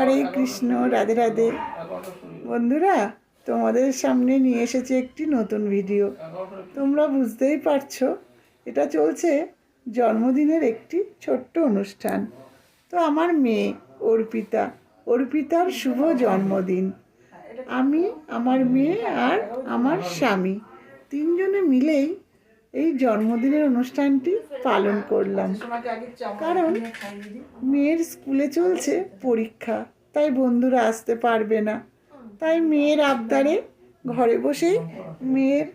হরে কৃষ্ণ, রাধে রাধে। বন্ধুরা, তোমাদের সামনে নিয়ে এসেছি একটি নতুন ভিডিও। তোমরা বুঝতেই পারছ, এটা চলছে জন্মদিনের একটি ছোট্ট অনুষ্ঠান। তো আমার মেয়ে অর্পিতা, অর্পিতার শুভ জন্মদিন। আমি, আমার মেয়ে আর আমার স্বামী। তিনজনে মিলেই এই জন্মদিনের অনুষ্ঠানটি পালন করলাম। কারণ মেয়ের স্কুলে চলছে পরীক্ষা তাই বন্ধুরা আসতে পারবে না। তাই মেয়ের আবদারে ঘরে বসেই মেয়ের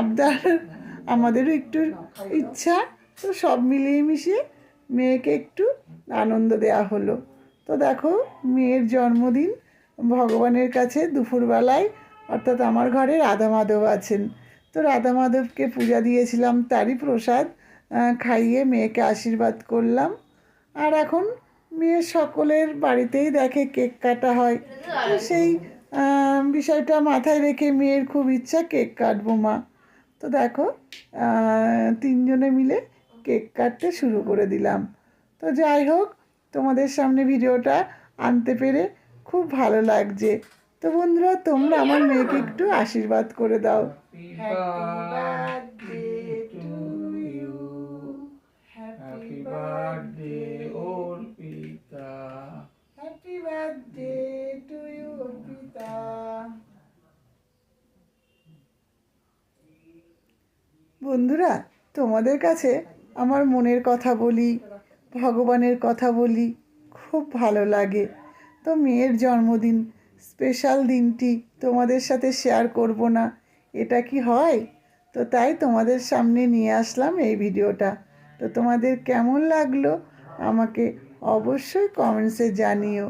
আবদার আমাদেরও একটু ইচ্ছা তো সব মিলিয়ে মিশিয়ে মেয়েকে একটু আনন্দ দেওয়া হলো। তো দেখো মেয়ের জন্মদিন ভগবানের কাছে দুপুরবেলায় অর্থাৎ আমার ঘরে রাধা মাধব আছেন। তো রাধা মাধবকে পূজা দিয়েছিলাম, তারই প্রসাদ খাইয়ে মেয়েকে আশীর্বাদ করলাম। আর এখন মেয়ে সকলের বাড়িতেই দেখে কেক কাটা হয়। তো সেই বিষয়টা মাথায় রেখে মেয়ের খুব ইচ্ছা কেক কাটবো মা। তো দেখো তিনজনে মিলে কেক কাটতে শুরু করে দিলাম। তো যাই হোক, তোমাদের সামনে ভিডিওটা আনতে পেরে খুব ভালো লাগছে। তো বন্ধুরা তোমরা আমার মেয়েকে একটু আশীর্বাদ করে দাও। বন্ধুরা তোমাদের কাছে আমার মনের কথা বলি ভগবানের কথা বলি খুব ভালো লাগে। তো মেয়ের জন্মদিন স্পেশাল দিনটি তোমাদের সাথে শেয়ার করব না। এটা কি হয়? তো তাই তোমাদের সামনে নিয়ে আসলাম এই ভিডিওটা। তো তোমাদের কেমন লাগল আমাকে অবশ্যই কমেন্টসে জানিও।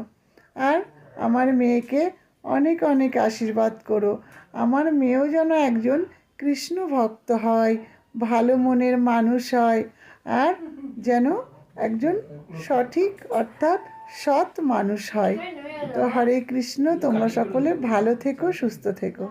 আর আমার মেয়েকে অনেক অনেক আশীর্বাদ করো। আমার মেয়েও যেন একজন কৃষ্ণ ভক্ত হয়, ভালো মনের মানুষ হয়, আর যেন একজন সঠিক অর্থাৎ সৎ মানুষ হয়। তো হরে কৃষ্ণ তোমরা সকলে ভালো থেকো সুস্থ থেকো।